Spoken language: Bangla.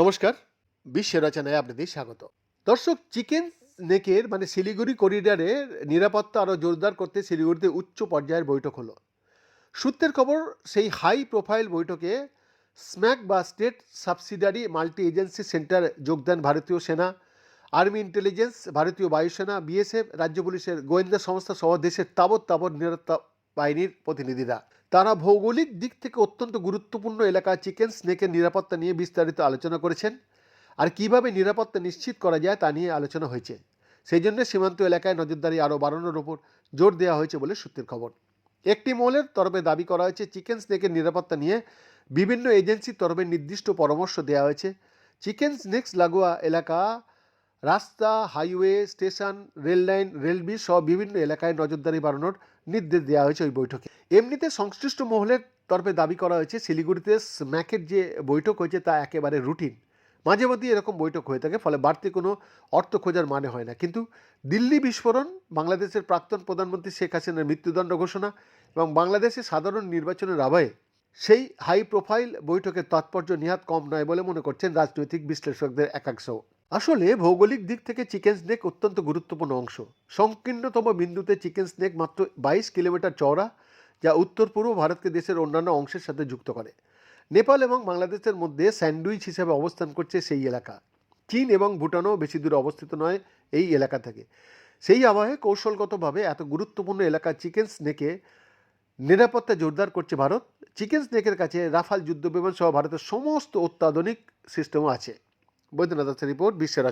নমস্কার বিশ্ব রচনায় আপনাদের স্বাগত। দর্শক, চিকেন নেকের মানে শিলিগুড়ি করিডোরের নিরাপত্তা আরও জোরদার করতে শিলিগুড়িতে উচ্চ পর্যায়ের বৈঠক হলো। সূত্রের খবর, সেই হাই প্রোফাইল বৈঠকে স্ম্যাক বা state subsidiary multi agency centre যোগদান ভারতীয় সেনা, আর্মি ইন্টেলিজেন্স, ভারতীয় বায়ুসেনা, বিএসএফ, রাজ্য পুলিশের গোয়েন্দা সংস্থা সহ দেশের তাবৎ তাবৎ নিরাপত্তা বাহিনীর প্রতিনিধিরা। তারা ভৌগোলিক দিক থেকে অত্যন্ত গুরুত্বপূর্ণ এলাকা চিকেন, স্নেকের নিরাপত্তা নিয়ে বিস্তারিত আলোচনা করেছেন। আর কীভাবে নিরাপত্তা নিশ্চিত করা যায় তা নিয়ে আলোচনা হয়েছে। সেই জন্য সীমান্ত এলাকায় নজরদারি আরও বাড়ানোর ওপর জোর দেওয়া হয়েছে বলে সূত্রের খবর। একটি মহলের তরফে দাবি করা হয়েছে, চিকেন, স্নেকের নিরাপত্তা নিয়ে বিভিন্ন এজেন্সির তরফে নির্দিষ্ট পরামর্শ দেওয়া হয়েছে। চিকেন স্নেক্স লাগোয়া এলাকা রাস্তা, highway, station rail line rail bridge সহ বিভিন্ন এলাকায় নজরদারি বাড়ানোর নির্দেশ দেওয়া হয়েছে ওই বৈঠকে। এমনিতে সংশ্লিষ্ট মহলের তরফে দাবি করা হয়েছে, শিলিগুড়িতে স্ম্যাকের যে বৈঠক হয়েছে তা একেবারে রুটিন। মাঝে মধ্যে এরকম বৈঠক হয়ে থাকে, ফলে বাড়তি কোনো অর্থ খোঁজার মানে হয় না। কিন্তু দিল্লি বিস্ফোরণ, বাংলাদেশের প্রাক্তন প্রধানমন্ত্রী শেখ হাসিনার মৃত্যুদণ্ড ঘোষণা এবং বাংলাদেশে সাধারণ নির্বাচনের আবহে সেই হাই প্রোফাইল বৈঠকের তাৎপর্য নিহাত কম নয় বলে মনে করছেন রাজনৈতিক বিশ্লেষকদের একাংশ আসলে ভৌগোলিক দিক থেকে চিকেন স্নেক অত্যন্ত গুরুত্বপূর্ণ অংশ। সংকীর্ণতম বিন্দুতে চিকেন স্নেক মাত্র বাইশ কিলোমিটার চওড়া, যা উত্তর পূর্ব ভারতকে দেশের অন্যান্য অংশের সাথে যুক্ত করে। নেপাল এবং বাংলাদেশের মধ্যে স্যান্ডউইচ হিসেবে অবস্থান করছে সেই এলাকা। চীন এবং ভুটানও বেশি দূরে অবস্থিত নয় এই এলাকা থেকে। সেই আবহে কৌশলগতভাবে এত গুরুত্বপূর্ণ এলাকা চিকেন স্নেকে নিরাপত্তা জোরদার করছে ভারত। চিকেন স্নেকের কাছে রাফাল যুদ্ধ বিমান সহ ভারতের সমস্ত অত্যাধুনিক সিস্টেমও আছে। বৈদ্যনাথ রিপোর্ট বিশ্বের